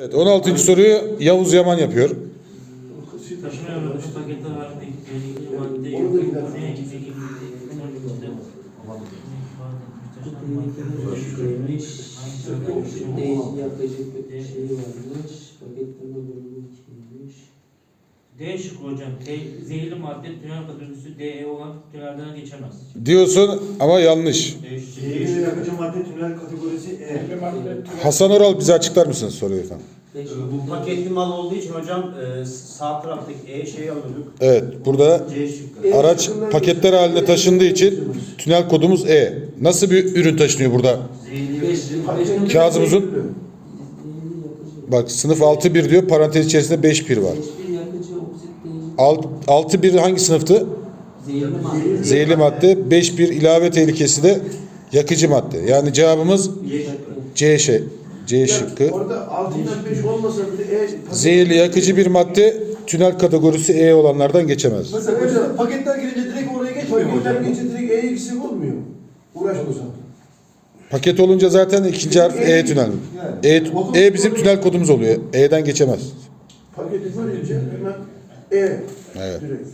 Evet 16. soruyu Yavuz Yaman yapıyor. D şıkkı hocam. Te, zehirli madde tünel kategorisi DE olan tünelden geçemez. Diyorsun ama yanlış. D şıkkı. Yakıcı madde tünel kategorisi E. Hasan Oral bize açıklar mısınız soruyu efendim? Bu paketli mal olduğu için hocam e, sağ taraftaki E şeyi alıyorduk. Evet burada C şıkkı. araç paketler halinde taşındığı için tünel kodumuz E. Nasıl bir ürün taşınıyor burada? Kağıdımızın bak sınıf 6.1 diyor parantez içerisinde 5.1 var. Alt, 6.1 hangi sınıftı? Zehirli madde. Zehirli madde. 5.1 ilave tehlikesi de yakıcı madde. Yani cevabımız C şıkkı. C şey. C şıkkı. Orada 6 ile 5 olmasa bile E Zehirli yakıcı bir madde tünel kategorisi E olanlardan geçemez. Mesela hocam paketler girince direkt oraya geçmiyor mu hocam? Paketler girince direkt E ikisi olmuyor. Uğraşmıyorsan. Paket olunca zaten ikinci harf E tünel. E, e bizim tünel kodumuz oluyor. E'den geçemez. Paketi görünce hemen E Evet. direkt.